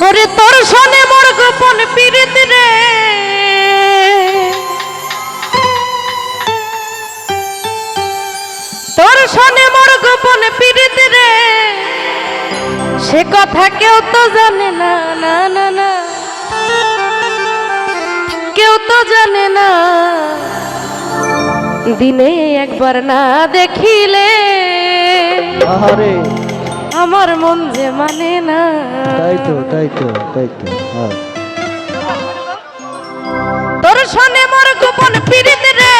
ওরে তোর সনে মোর গোপন পীড়িত রে। তোর সনে মোর গোপন পীড়িত রে। সে কথা কেউ তো জানে না না না না। কেউ তো জানে না। দিনে একবার না দেখিলে। আহারে। আমার মন যে মানে না। তাই তো তাই তো তাই তো হ্যাঁ। তোর সনে মোর গোপন পীড়িত রে।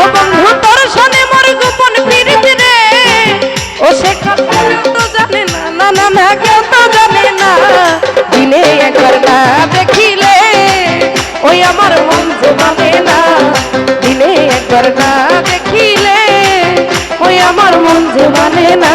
ও বন্ধু তোর সনে মোর গোপন পীড়িত রে। ও সে কথা তো জানে না না না না কেউ তো জানে না। দিনে একবার না দেখিলে ওই আমার মন যে মানে না। দিনে একবার না দেখিলে ওই আমার মন যে মানে না।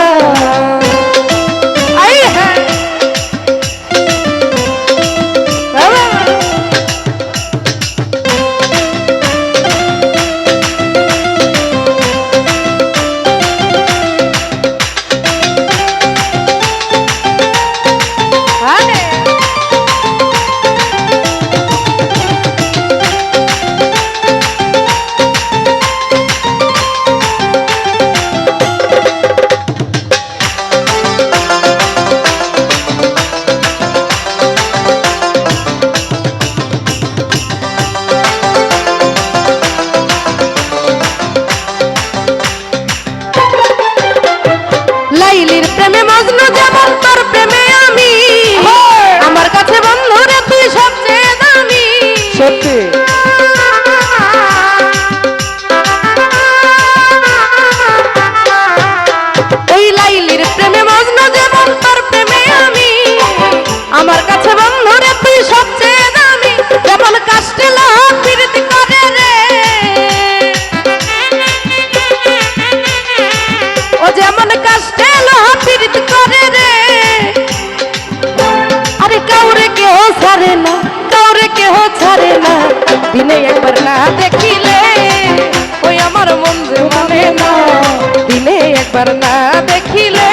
ছাড়ে না কাউরে কেহ ছাড়ে না। দিনে একবার না দেখিলে, ওই আমার মন মানে না। দিনে একবার না দেখিলে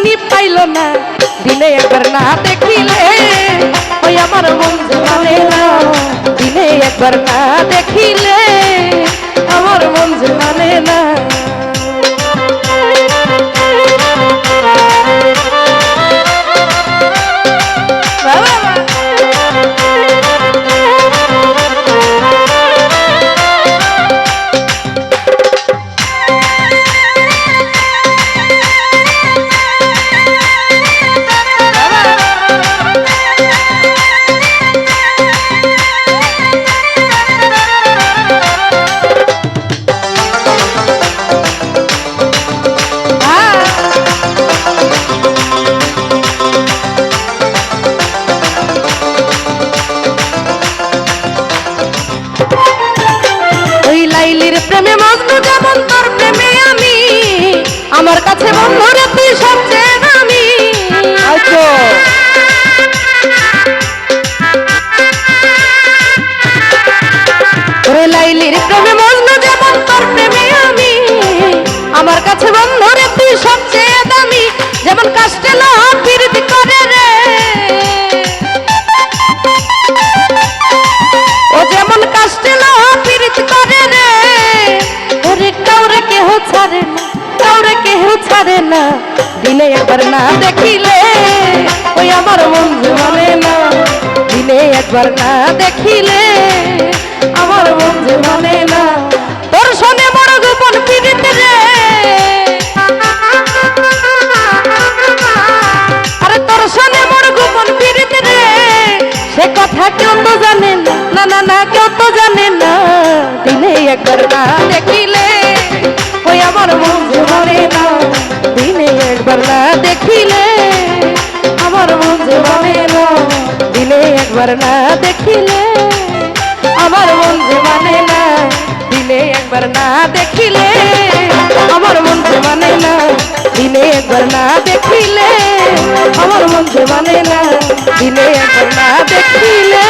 রজকিনী পাইল না। দিনে একবার না দেখিলে, ওই আমার যে মানে না। দিনে একবার না দেখিলে, আমার মন মানে না। আচ্ছা পারে না, দিনে একবার না দেখিলে, ওই আমার বন্ধু মানে না। দিনে একবার না দেখিলে, আমার বন্ধু মানে না। একবার না দেখিলে, আমার মন যে মানে না। দিনে একবার না দেখিলে, আমার মন যে মানে না। দিনে একবার না দেখিলে, আমার মন যে মানে না। দিনে একবার না দেখিলে